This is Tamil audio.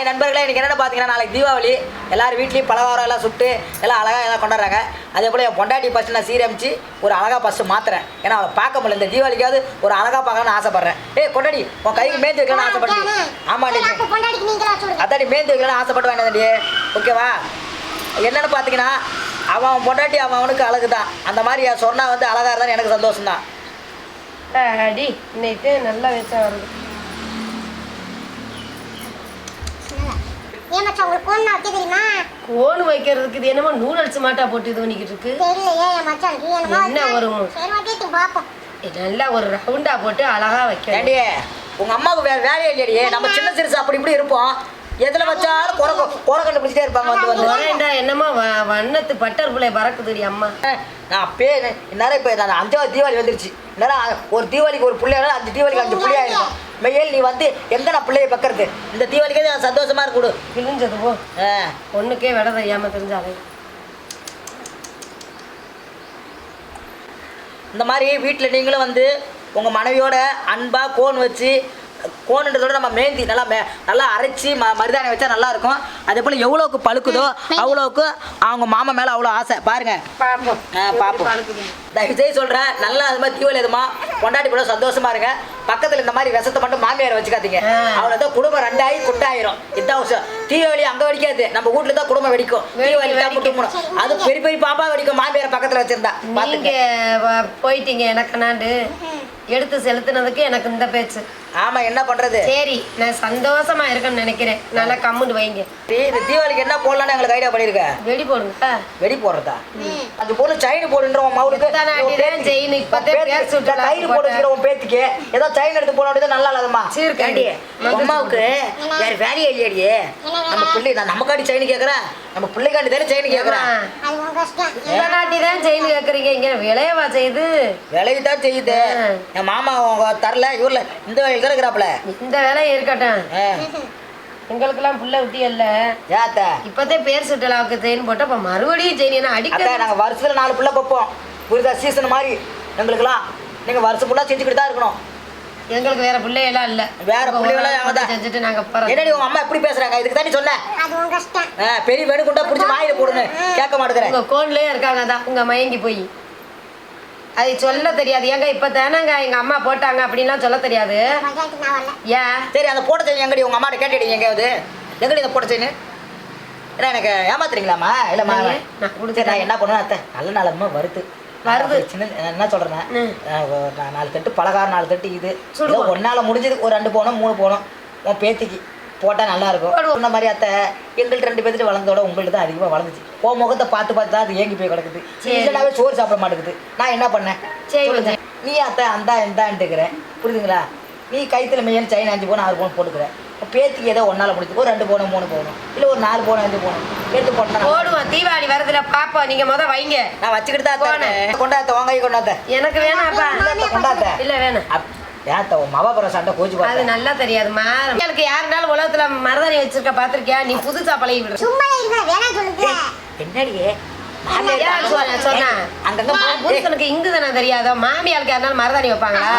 ஹாய் நண்பர்களே இன்னைக்கு என்னென்ன பார்த்தீங்கன்னா நாளைக்கு தீபாவளி. எல்லாரும் வீட்லேயும் பலகாரம் எல்லாம் சுட்டு எல்லாம் அழகாக எல்லாம் கொண்டாடுறாங்க. அதே போல் என் பொண்டாட்டி ஃபஸ்ட்டு நான் சீரமிச்சு ஒரு அழகாக ஃபஸ்ட்டு மாத்துறேன். ஏன்னா அவளை பார்க்க முடியல. இந்த தீபாவளிக்காவது ஒரு அழகாக பார்க்கணும்னு ஆசைப்பட்றேன். ஏய் கொண்டாடி உன் கைக்கு மேய்ந்து வைக்கலாம்னு ஆசைப்பட்டு ஆமாம் அதாடி மேய்ந்து வைக்கலாம்னு ஆசைப்பட்டு வேண்டாடி ஓகேவா என்னென்னு பார்த்தீங்கன்னா அவன் அவன் பொண்டாட்டி அவன் அவனுக்கு அழகு தான் அந்த மாதிரி என் சொன்னா வந்து அழகாக இருந்தால் எனக்கு சந்தோஷம் தான் அடி இன்னைக்கு நல்லா வச்சா வருது. ஏன் மச்சான் உங்களுக்கு போன் வைக்க தெரியுமா? கோன் வைக்கிறதுக்கு இது என்னமோ நூடல்ஸ் மாட்டா போட்டு இது பண்ணிக்கிட்டு இருக்கு. தெரியலையே என் மச்சான் நீ என்னமோ என்ன வரும்? சரி வாட்டி பாப்போம் நல்லா ஒரு ரவுண்டா போட்டு அழகா வைக்க ஏண்டி உங்க அம்மாவுக்கு வேற வேலையே இல்லையடியே நம்ம சின்ன சிறுசு அப்படி இப்படி இருப்போம். எதுல வச்சாலும் குறை குறை கண்டுபிடிச்சிட்டே இருப்பாங்க வந்து வந்து. வேண்டா என்னமோ வ- வண்ணத்து பட்டர் பிள்ளை பறக்குதுடி அம்மா. நான் அப்பயே இந்நேரம் இப்போ நான் அஞ்சாவது தீபாவளி வந்துருச்சு. இந்நேரம் ஒரு தீபாவளிக்கு ஒரு பிள்ளையா அஞ்சு தீபாவளிக்கு அஞ்சு பிள்ளையா இருக்கும் மெய்யல் நீ வந்து எங்க நான் பிள்ளைய பக்கறது இந்த தீபாவளிக்கே நான் சந்தோஷமா இருக்கு கொடு. கிழிஞ்சது போ. ஆ. ஒண்ணுக்கே விட தெரியாம தெரிஞ்சாலே. இந்த மாதிரி வீட்டில் நீங்களும் வந்து உங்கள் மனைவியோட அன்பாக கோன் வச்சு கோனுன்றதோட நம்ம மேந்தி நல்லா மே நல்லா அரைச்சி ம மருதாணி வச்சா நல்லா இருக்கும். அதே போல் எவ்வளோக்கு பழுக்குதோ அவ்வளோக்கு அவங்க மாமா மேலே அவ்வளோ ஆசை. பாருங்க. பாப்போம். ஆ, பாப்போம். தயவு செய்து சொல்கிறேன் நல்லா அது மாதிரி தீவல் எதுமா கொண்டாடி கூட சந்தோஷமா இருங்க. பக்கத்தில் இந்த மாதிரி விஷத்தை மட்டும் மாமியார் வச்சுக்காதீங்க. ஆ. அவ்வளோதான் குடும்பம் ரெண்டாயி குட்டாயிரும் இதான் தீபாவளி அங்கே வெடிக்காது நம்ம வீட்டில் தான் குடும்பம் வெடிக்கும். தீபாவளி தான். குடும்பம் அது பெரிய பெரிய பாப்பா வெடிக்கும். மாமியார் பக்கத்தில் வச்சிருந்தா. நீங்க போயிட்டீங்க எனக்கு நாண்டு. எடுத்து செலுத்துனதுக்கு எனக்கு இந்த பேச்சு. ஆமாம் என்ன பண்ணுறது சரி நான் சந்தோஷமா இருக்கேன்னு நினைக்கிறேன். நல்லா கம்முன்னு வைங்க. இந்த தீபாவளிக்கு என்ன போடலாம்னு எங்களுக்கு ஐடியா பண்ணிருக்க? வெடி போடுங்க வெடி போடுறதா? அது போல செயின் போடுன்ற உன் மவுளுக்கு. இத்தனை உன் அடிதான் பேத்திக்கு. செயின். சுட்டலாம் கயிறு போட்டேன். போட வச்சுக்கிற உன் பேத்திக்கு. ஏதோ செயின் எடுத்து போன அப்படிதான் நல்லா இல்லாதம்மா. மகன் உன் அம்மாவுக்கு வேற வேலையே இல்லையடியே நம்ம பிள்ளை நான் நமக்காண்டி செயின் கேட்கறேன் நம்ம பிள்ளைக்காண்டி தானே செயின் கேட்கறேன் இந்த நாட்டி தான் செயின் கேட்குறீங்க இங்க விளையவா செய்யுது? விலைக்கு தான் செய்யுது. என் மாமா அவங்க தரல. இவர்ல இந்த வேலைக்கு தான் இருக்கிறாப்புல. இந்த வேலையும் இருக்கட்டும். எங்களுக்கெல்லாம் புள்ள விட்டி இல்ல ஏத்த இப்பதே பேர் சுட்டலாவுக்கு செயின் போட்டு அப்ப மறுபடியும் செயின் அடிக்க நாங்க வருஷத்துல நாலு பிள்ளை பார்ப்போம் புரியுதா? சீசன் மாதிரி எங்களுக்கெல்லாம் நீங்க வருஷம் ஃபுல்லா செஞ்சுக்கிட்டு தான் இருக்கணும். எங்களுக்கு வேற பிள்ளையெல்லாம் இல்ல. வேற பிள்ளைகளா அவதான். செஞ்சுட்டு நாங்க போறோம். என்னடி உங்க அம்மா எப்படி பேசுறாங்க? இதுக்கு தானே சொன்னேன் அது உங்க கஷ்டம். பெரிய வெணுக்குண்டா பிடிச்சி வாயில போடுன்னு கேட்க மாட்டேங்கிறேன் உங்க கோன்லயே இருக்காங்க தான் உங்க மயங்கி போய். அது சொல்ல தெரியாது. ஏங்க இப்ப தானங்க எங்க அம்மா போட்டாங்க அப்படின்லாம் சொல்ல தெரியாது. பஞ்சாயத்து நான் வரல. ஏன்? சரி அந்த போட்ட செயின் எங்கடி? உங்க அம்மாட்ட கேட்டுடி எங்கேயாவது? எங்கடி இந்த போட்ட செயின்? ஏன்னா எனக்கு ஏமாத்துறீங்களாம்மா? இல்லைம்மா நான்? என்ன பண்ணுவேன் அத்தை? நல்ல நாளமா வருது வருது. என்ன சொல்றேன்னா நா- நாலு தட்டு பலகாரம் நாலு தட்டு இது. ஒன்னால முடிஞ்சது ஒரு ரெண்டு போனோம் மூணு போனோம் உன் பேத்திக்கு போட்டா நல்லா இருக்கும். சொன்ன மாதிரி அத்தை எங்கள்கிட்ட ரெண்டு பேர்த்துட்டு வளர்ந்தோட உங்கள்ட்ட தான் அதிகமாக வளர்ந்துச்சு. உன் முகத்தை பார்த்து பார்த்து தான் அது ஏங்கி போய் கிடக்குது. இல்லைனாவே சோறு சாப்பிட மாட்டேங்குது. நான் என்ன பண்ணேன்? சரி. நீ அத்தை அந்த இந்தான்ட்டுக்கிற புரியுதுங்களா? நீ கைத்துல மெய்யன் செயின் அஞ்சு போன ஆறு போன போட்டுக்கிற? உன் பேத்திக்கு ஏதோ ஒன்னால முடிச்சு ஒரு ரெண்டு போனம் மூணு போகணும். இல்லை ஒரு நாலு போனம் அஞ்சு போகணும். எடுத்து போட்டா போடுவோம். தீபாவளி வரதுல பாப்போம். நீங்க முத வைங்க. நான் வச்சுக்கிட்டு தான் போனேன். கொண்டாத்த வாங்க கொண்டாத்த. எனக்கு வேணாப்பா கொண்டாத்த. இல்ல வேணாம். ஏத்த உன் மவபுரம் சண்டை கோச்சு அது நல்லா தெரியாதுமா உங்களுக்கு யாருனாலும் உலகத்துல மருதாணி வச்சிருக்க பாத்திருக்கியா நீ புதுசா பழகி விடுற சும்மா என்னடியே? அங்கங்க புருஷனுக்கு இங்கு தானே தெரியாதோ? மாமியாளுக்கு யாருனாலும் மருதாணி வைப்பாங்களா?